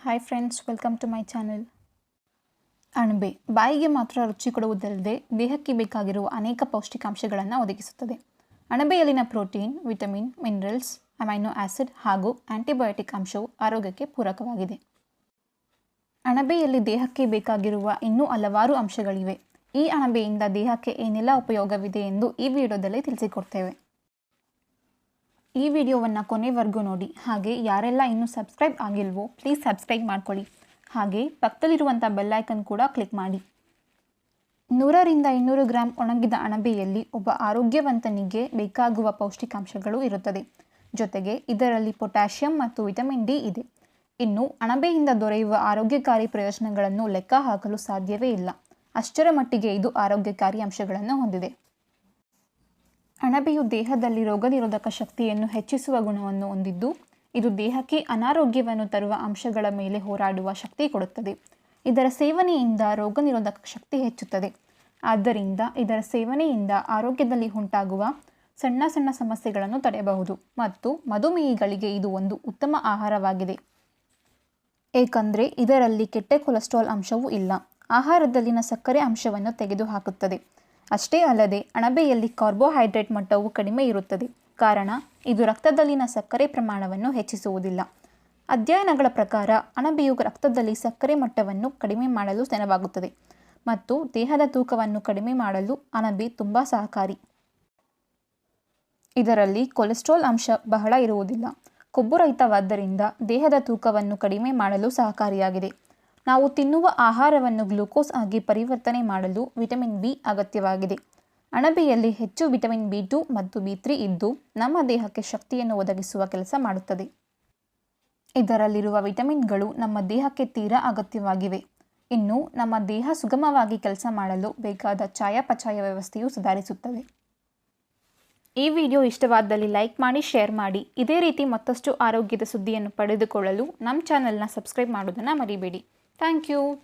Hi friends welcome to my channel ಅಣಬೆ, ಬಾಯಿಗೆ ಮಾತ್ರ ರುಚಿ ಕೊಡುವುದಲ್ಲದೆ ದೇಹಕ್ಕೆ ಬೇಕಾಗಿರುವ ಅನೇಕ ಪೌಷ್ಟಿಕಾಂಶಗಳನ್ನು ಒದಗಿಸುತ್ತದೆ. ಅಣಬೆಯಲ್ಲಿನ protein, vitamin, minerals, amino acid ಹಾಗೂ ಆ್ಯಂಟಿಬಯೋಟಿಕ್ ಅಂಶವು ಆರೋಗ್ಯಕ್ಕೆ ಪೂರಕವಾಗಿದೆ. ಅಣಬೆಯಲ್ಲಿ ದೇಹಕ್ಕೆ ಬೇಕಾಗಿರುವ ಇನ್ನೂ ಹಲವಾರು ಅಂಶಗಳಿವೆ. ಈ ಅಣಬೆಯಿಂದ ದೇಹಕ್ಕೆ ಏನೆಲ್ಲ ಉಪಯೋಗವಿದೆ ಎಂದು ಈ ವಿಡಿಯೋದಲ್ಲಿ ತಿಳಿಸಿಕೊಡ್ತೇವೆ. ಈ ವಿಡಿಯೋವನ್ನು ಕೊನೆವರೆಗೂ ನೋಡಿ. ಹಾಗೆ ಯಾರೆಲ್ಲ ಇನ್ನೂ ಸಬ್ಸ್ಕ್ರೈಬ್ ಆಗಿಲ್ವೋ ಪ್ಲೀಸ್ ಸಬ್ಸ್ಕ್ರೈಬ್ ಮಾಡ್ಕೊಳ್ಳಿ. ಹಾಗೆ ಪಕ್ಕದಲ್ಲಿರುವಂಥ ಬೆಲ್ಲೈಕನ್ ಕೂಡ ಕ್ಲಿಕ್ ಮಾಡಿ. ನೂರರಿಂದ ಇನ್ನೂರು ಗ್ರಾಂ ಒಣಗಿದ ಅಣಬೆಯಲ್ಲಿ ಒಬ್ಬ ಆರೋಗ್ಯವಂತನಿಗೆ ಬೇಕಾಗುವ ಪೌಷ್ಟಿಕಾಂಶಗಳು ಇರುತ್ತದೆ. ಜೊತೆಗೆ ಇದರಲ್ಲಿ ಪೊಟ್ಯಾಷಿಯಂ ಮತ್ತು ವಿಟಮಿನ್ ಡಿ ಇದೆ. ಇನ್ನು ಅಣಬೆಯಿಂದ ದೊರೆಯುವ ಆರೋಗ್ಯಕಾರಿ ಪ್ರಯೋಜನಗಳನ್ನು ಲೆಕ್ಕ ಹಾಕಲು ಸಾಧ್ಯವೇ ಇಲ್ಲ. ಅಷ್ಟರ ಮಟ್ಟಿಗೆ ಇದು ಆರೋಗ್ಯಕಾರಿ ಅಂಶಗಳನ್ನು ಹೊಂದಿದೆ. ಅಣಬೆಯು ದೇಹದಲ್ಲಿ ರೋಗನಿರೋಧಕ ಶಕ್ತಿಯನ್ನು ಹೆಚ್ಚಿಸುವ ಗುಣವನ್ನು ಹೊಂದಿದ್ದು, ಇದು ದೇಹಕ್ಕೆ ಅನಾರೋಗ್ಯವನ್ನು ತರುವ ಅಂಶಗಳ ಮೇಲೆ ಹೋರಾಡುವ ಶಕ್ತಿ ಕೊಡುತ್ತದೆ. ಇದರ ಸೇವನೆಯಿಂದ ರೋಗನಿರೋಧಕ ಶಕ್ತಿ ಹೆಚ್ಚುತ್ತದೆ. ಆದ್ದರಿಂದ ಇದರ ಸೇವನೆಯಿಂದ ಆರೋಗ್ಯದಲ್ಲಿ ಉಂಟಾಗುವ ಸಣ್ಣ ಸಣ್ಣ ಸಮಸ್ಯೆಗಳನ್ನು ತಡೆಯಬಹುದು ಮತ್ತು ಮಧುಮೇಹಿಗಳಿಗೆ ಇದು ಒಂದು ಉತ್ತಮ ಆಹಾರವಾಗಿದೆ. ಏಕೆಂದರೆ ಇದರಲ್ಲಿ ಕೆಟ್ಟ ಕೊಲೆಸ್ಟ್ರಾಲ್ ಅಂಶವೂ ಇಲ್ಲ. ಆಹಾರದಲ್ಲಿನ ಸಕ್ಕರೆ ಅಂಶವನ್ನು ತೆಗೆದುಹಾಕುತ್ತದೆ. ಅಷ್ಟೇ ಅಲ್ಲದೆ ಅಣಬೆಯಲ್ಲಿ ಕಾರ್ಬೋಹೈಡ್ರೇಟ್ ಮಟ್ಟವು ಕಡಿಮೆ ಇರುತ್ತದೆ. ಕಾರಣ, ಇದು ರಕ್ತದಲ್ಲಿನ ಸಕ್ಕರೆ ಪ್ರಮಾಣವನ್ನು ಹೆಚ್ಚಿಸುವುದಿಲ್ಲ. ಅಧ್ಯಯನಗಳ ಪ್ರಕಾರ, ಅಣಬೆಯು ರಕ್ತದಲ್ಲಿ ಸಕ್ಕರೆ ಮಟ್ಟವನ್ನು ಕಡಿಮೆ ಮಾಡಲು ನೆರವಾಗುತ್ತದೆ ಮತ್ತು ದೇಹದ ತೂಕವನ್ನು ಕಡಿಮೆ ಮಾಡಲು ಅಣಬೆ ತುಂಬ ಸಹಕಾರಿ. ಇದರಲ್ಲಿ ಕೊಲೆಸ್ಟ್ರಾಲ್ ಅಂಶ ಬಹಳ ಇರುವುದಿಲ್ಲ. ಕೊಬ್ಬುರಹಿತವಾದ್ದರಿಂದ ದೇಹದ ತೂಕವನ್ನು ಕಡಿಮೆ ಮಾಡಲು ಸಹಕಾರಿಯಾಗಿದೆ. ನಾವು ತಿನ್ನುವ ಆಹಾರವನ್ನು ಗ್ಲುಕೋಸ್ ಆಗಿ ಪರಿವರ್ತನೆ ಮಾಡಲು ವಿಟಮಿನ್ ಬಿ ಅಗತ್ಯವಾಗಿದೆ. ಅಣಬೆಯಲ್ಲಿ ಹೆಚ್ಚು ವಿಟಮಿನ್ ಬಿ ಟು ಮತ್ತು ಬಿ ತ್ರೀ ಇದ್ದು ನಮ್ಮ ದೇಹಕ್ಕೆ ಶಕ್ತಿಯನ್ನು ಒದಗಿಸುವ ಕೆಲಸ ಮಾಡುತ್ತದೆ. ಇದರಲ್ಲಿರುವ ವಿಟಮಿನ್ಗಳು ನಮ್ಮ ದೇಹಕ್ಕೆ ತೀರಾ ಅಗತ್ಯವಾಗಿವೆ. ಇನ್ನು ನಮ್ಮ ದೇಹ ಸುಗಮವಾಗಿ ಕೆಲಸ ಮಾಡಲು ಬೇಕಾದ ಚಯಾಪಚಯ ವ್ಯವಸ್ಥೆಯು ಸುಧಾರಿಸುತ್ತದೆ. ಈ ವಿಡಿಯೋ ಇಷ್ಟವಾದಲ್ಲಿ ಲೈಕ್ ಮಾಡಿ, ಶೇರ್ ಮಾಡಿ. ಇದೇ ರೀತಿ ಮತ್ತಷ್ಟು ಆರೋಗ್ಯದ ಸುದ್ದಿಯನ್ನು ಪಡೆದುಕೊಳ್ಳಲು ನಮ್ಮ ಚಾನೆಲ್ನ ಸಬ್ಸ್ಕ್ರೈಬ್ ಮಾಡೋದನ್ನು ಮರಿಬೇಡಿ. Thank you.